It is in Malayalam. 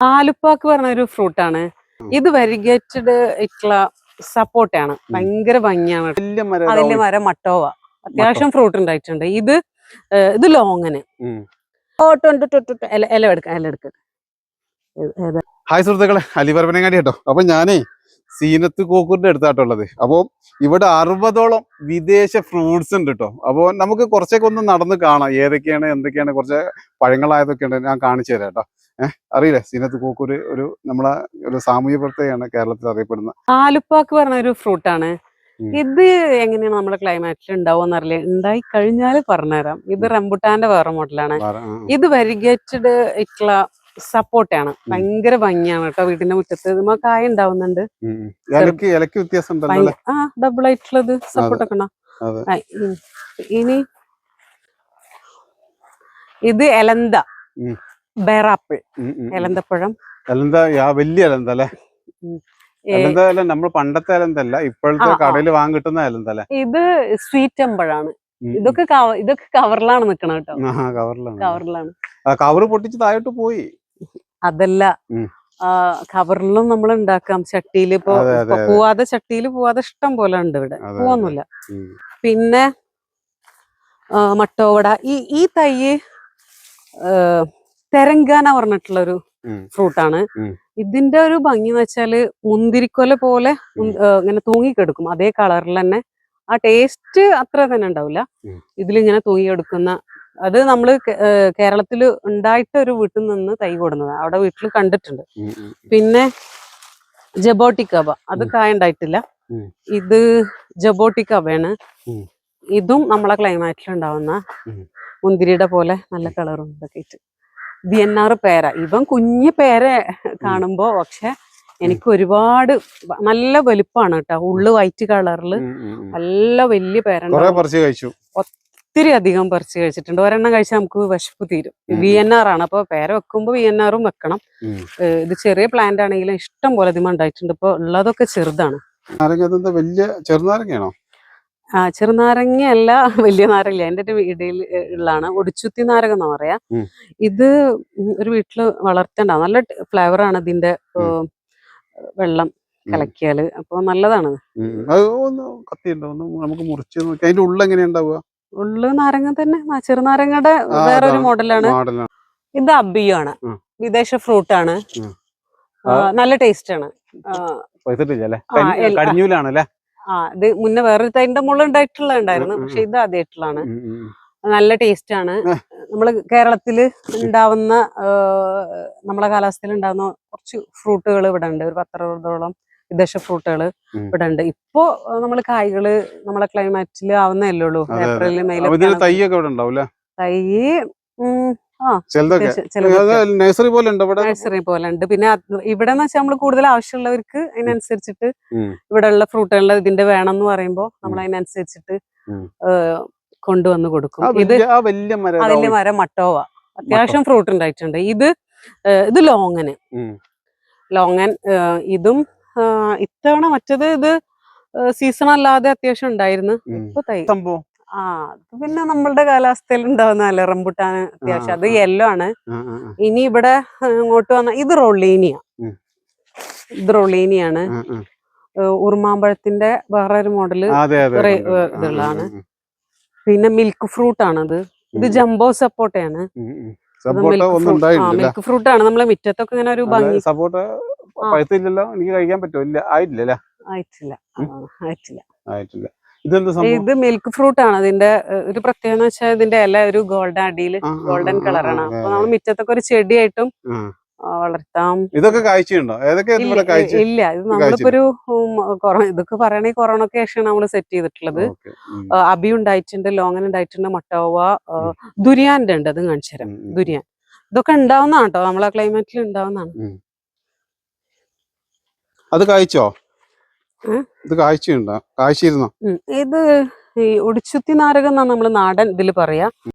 ആലുപ്പാക്ക് പറഞ്ഞ ഒരു ഫ്രൂട്ടാണ് ഇത് വെരിഗേറ്റഡ് ഇട്ടുള്ള സപ്പോർട്ടാണ്. ഭയങ്കര ഭംഗിയാണ് അതിന്റെ മരം മട്ടോവ. അത്യാവശ്യം ഫ്രൂട്ട് ഉണ്ടായിട്ടുണ്ട്. ഇത് ഇത് ലോങ്ങന്. ഇല ഇല എടുക്കാം ഇല എടുക്കാം. ഹായ് സുഹൃത്തുക്കളെ അലിപരപ്പനങ്ങാടി കേട്ടോ. അപ്പൊ ഞാനേ സീനത്ത് കോക്കൂറിന്റെ അടുത്താട്ടുള്ളത് അപ്പോൾ ഇവിടെ അറുപതോളം വിദേശ ഫ്രൂട്ട്സ് ഉണ്ട് കേട്ടോ അപ്പോൾ നമുക്ക് കുറച്ചൊക്കെ ഒന്ന് നടന്ന് കാണാം. ഏതൊക്കെയാണ് എന്തൊക്കെയാണ് കുറച്ച് പഴങ്ങളായതൊക്കെ ഉണ്ട് ഞാൻ കാണിച്ചു തരാം കേട്ടോ ഏഹ് അറിയില്ലേ? സീനത്ത് കോക്കൂര് ഒരു നമ്മളെ ഒരു സാമൂഹ്യ പ്രവർത്തകയാണ് കേരളത്തിൽ അറിയപ്പെടുന്ന. ആലുപ്പാക്ക് പറഞ്ഞ ഒരു ഫ്രൂട്ടാണ്. ഇത് എങ്ങനെയാണ് നമ്മുടെ ക്ലൈമാറ്റിൽ ഉണ്ടാവുമെന്ന് അറിയില്ല ഉണ്ടായി കഴിഞ്ഞാൽ പറഞ്ഞുതരാം. ഇത് റംബുട്ടാന്റെ വേറെ മോഡലാണ് ഇത് വരിഗേറ്റഡ് ഇട്ടുള്ള സപ്പോർട്ടാണ്. ഭയങ്കര ഭംഗിയാണ് കേട്ടോ വീടിന്റെ മുറ്റത്ത്. ഇതുമ്മ കായ ഉണ്ടാവുന്നുണ്ട്? ആ ഡബിൾ ആയിട്ടുള്ളത് സപ്പോർട്ട് ഒക്കെ ഇനി ഇത് എലന്ത. ബേറാപ്പിൾ. എലന്തപ്പഴം. എലന്ത വലിയ എലന്ത അല്ലേ? അല്ല നമ്മൾ പണ്ടത്തെ എലന്തല്ല ഇപ്പോഴത്തെ. കടയിൽ വാങ്ങി കിട്ടുന്ന എലന്ത അല്ലേ? ഇത് സ്വീറ്റ് അമ്പഴാണ്. ഇതൊക്കെ ഇതൊക്കെ കവറിലാണ് നിക്കണം കേട്ടോ. കവറിലാണ്. കവറിലാണ്. ആ കവറ് പൊട്ടിച്ച് താഴോട്ട് പോയി. അതല്ല. കവറിലും നമ്മൾ ഉണ്ടാക്കാം ചട്ടിയിൽ ഇപ്പൊ. പോവാതെ ചട്ടിയിൽ പോവാതെ ഇഷ്ടം പോലെ ഉണ്ട് ഇവിടെ. പോവുന്നില്ല പോവൊന്നുമില്ല. പിന്നെ മട്ടോവട. ഈ ഈ തൈ തെരങ്കാന പറഞ്ഞിട്ടുള്ള ഒരു ഉം. ഫ്രൂട്ടാണ്. ഇതിന്റെ ഒരു ഭംഗി എന്ന് വെച്ചാൽ മുന്തിരിക്കൊല പോലെ ഇങ്ങനെ തൂങ്ങിക്കെടുക്കും. അതേ കളറിൽ തന്നെ ആ ടേസ്റ്റ് അത്ര തന്നെ ഉണ്ടാവില്ല. ഇതിലിങ്ങനെ തൂങ്ങിയെടുക്കുന്ന അത് നമ്മൾ കേരളത്തിൽ ഉണ്ടായിട്ട് ഒരു വീട്ടിൽ നിന്ന് തൈ കൊടുന്നത്. അവിടെ വീട്ടിൽ കണ്ടിട്ടുണ്ട്. പിന്നെ ജബോട്ടിക്കബ അത്. കായ ഉണ്ടായിട്ടില്ല. ഇത് ജബോട്ടിക്കബയാണ്. ഇതും നമ്മളെ ക്ലൈമാറ്റിൽ ഉണ്ടാവുന്ന. മുന്തിരിയുടെ പോലെ നല്ല കളറും ഇതൊക്കെ ഇട്ട്. വിയന്നാറ് പേര. ഇവൻ കുഞ്ഞു പേര കാണുമ്പോ പക്ഷെ എനിക്ക് ഒരുപാട് നല്ല വലിപ്പാണ് കേട്ടോ. ഉള്ളു വൈറ്റ് കളറിൽ. നല്ല വലിയ പേരുണ്ട് കഴിച്ചു. ഒത്തിരി അധികം പറിച്ച് കഴിച്ചിട്ടുണ്ട്. ഒരെണ്ണം കഴിച്ചാൽ നമുക്ക് വിശപ്പ് തീരും. വി എൻ ആർ ആണ്. അപ്പൊ പേര് വെക്കുമ്പോൾ വി എൻ ആറും വെക്കണം. ഇത് ചെറിയ പ്ലാന്റ് ആണെങ്കിലും ഇഷ്ടം പോലെ അധികം ഉണ്ടായിട്ടുണ്ട്. ഇപ്പൊ ഉള്ളതൊക്കെ ചെറുതാണ്. വലിയ ചെറുനാരങ്ങയാണോ? ആ ചെറുനാരങ്ങയല്ല വലിയ നാരങ്ങ എന്റെ ഒരു വീടിൽ ഉള്ളതാണ്. ഒടിച്ചുത്തി നാരങ്ങ എന്ന് പറയാ. ഇത് ഒരു വീട്ടിൽ വളർത്തേണ്ട. നല്ല ഫ്ലേവർ ആണ് ഇതിന്റെ വെള്ളം. കലക്കിയാൽ. അപ്പൊ നല്ലതാണ് നമുക്ക് മുറിച്ച് നോക്കി. അതിന്റെ ഉള്ളിൽ എങ്ങനെയാ ഉണ്ടാവുക? ഉള്ളു നാരങ്ങ തന്നെ. ചെറുനാരങ്ങയുടെ വേറൊരു. മോഡലാണ്. ഇത് അബിയാണ് വിദേശ ഫ്രൂട്ട് ആണ് നല്ല ടേസ്റ്റ് ആണ് ആ, ഇത് മുന്നേ വേറൊരു തൈന്റെ മുള്ള ഉണ്ടായിട്ടുള്ള ഉണ്ടായിരുന്നു പക്ഷെ ഇത് ആദ്യമായിട്ടുള്ളതാണ്. നല്ല ടേസ്റ്റ് ആണ് നമ്മൾ നമ്മൾ കേരളത്തിൽ ഉണ്ടാവുന്ന നമ്മളെ കാലാവസ്ഥയിൽ ഉണ്ടാവുന്ന കുറച്ച് ഫ്രൂട്ടുകൾ ഇവിടെ ഉണ്ട് ഒരു പത്തറുപതോളം വിദേശ ഫ്രൂട്ടുകൾ. ഇവിടെ ഉണ്ട് ഇപ്പോ നമ്മൾ കായ്കൾ നമ്മളെ ക്ലൈമാറ്റിൽ ആവുന്നല്ലേ ഉള്ളൂ. ഏപ്രിൽ മെയിലൊക്കെ തൈയൊക്കെ ഇവിടെ ഉണ്ടാവില്ല തൈ നഴ്സറി പോലെ നഴ്സറി പോലെ ഉണ്ട് പിന്നെ ഇവിടെ എന്ന് വെച്ചാൽ നമ്മൾ കൂടുതൽ ആവശ്യമുള്ളവർക്ക് അതിനനുസരിച്ചിട്ട്. ഇവിടെ ഉള്ള ഫ്രൂട്ടുകളുടെ ഇതിന്റെ വേണം എന്ന് പറയുമ്പോൾ നമ്മൾ അതിനനുസരിച്ചിട്ട് കൊണ്ടുവന്ന് കൊടുക്കും. ഇത് വലിയ മരം മട്ടോവ. അത്യാവശ്യം ഫ്രൂട്ട് ഉണ്ടായിട്ടുണ്ട്. ഇത് ഇത് ലോങ്ങന്. ലോങ്ങൻ ഇതും ഇത്തവണ മറ്റത് ഇത് സീസൺ അല്ലാതെ അത്യാവശ്യം ഉണ്ടായിരുന്നു. ഇപ്പൊ തൈ. സംഭവം ആ അത് പിന്നെ നമ്മളുടെ കാലാവസ്ഥയിൽ ഉണ്ടാവുന്നതല്ലേ റംബുട്ടാൻ അത്യാവശ്യം. അത്. യെല്ലോ ആണ്. ഇനി ഇവിടെ ഇങ്ങോട്ട് വന്ന ഇത് റോളീനിയ. ഇത് റോളീനിയാണ്. ഉറുമാമ്പഴത്തിന്റെ വേറെ ഒരു മോഡൽ ഇതുള്ളതാണ്. പിന്നെ മിൽക്ക് ഫ്രൂട്ട് ആണത്. ഇത് ജംബോ സപ്പോട്ടയാണ്. ഉണ്ടായിട്ടില്ല മിൽക്ക് ഫ്രൂട്ട് ആണ്. നമ്മളെ മുറ്റത്തൊക്കെ ഇങ്ങനെ ഒരു ഭംഗി. സപ്പോട്ട പഴുത്തില്ലല്ലോ എനിക്ക് കഴിക്കാൻ പറ്റുമോ? ഇല്ല ആയിട്ടില്ല. ആയിട്ടില്ല. ആയിട്ടില്ല. ഇത് മിൽക്ക് ഫ്രൂട്ട് ആണ്. ഇതിന്റെ ഒരു പ്രത്യേകത എന്ന് വെച്ചാൽ ഇതിന്റെ ഇല ഒരു ഗോൾഡൻ അടിയിൽ ഗോൾഡൻ കളറാണ് അപ്പൊ നമ്മൾ മുറ്റത്തൊക്കെ ഒരു ചെടിയായിട്ടും വളർത്താം. ഇതൊക്കെ കാഴ്ചയുണ്ടോ ഏതൊക്കെ ഇല്ല, കാഴ്ച ഇല്ല. ഇത് നമ്മളിപ്പോ ഒരു ഇതൊക്കെ പറയണേ കൊറോണ ശേഷമാണ് നമ്മൾ സെറ്റ് ചെയ്തിട്ടുള്ളത്. അബി ഉണ്ടായിട്ടുണ്ട് ലോങ്ങൻ ഉണ്ടായിട്ടുണ്ട് മട്ടോവ ദുരിയാന്റെ ഉണ്ട് അത് കാണിച്ചു തരാം. ദുരിയാൻ. ഇതൊക്കെ ഉണ്ടാവുന്നതാണ് കേട്ടോ നമ്മളെ ക്ലൈമറ്റിൽ ഉണ്ടാവുന്നതാണ്. അത് കായ്ച്ചോ? ഇത് കാഴ്ചയുണ്ടോ? കായ്ച്ചിരുന്നോ ഇത് ഈ ഒടിച്ചുത്തി നാരകം എന്നാ നമ്മൾ നാടൻ ഇതിൽ പറയാ.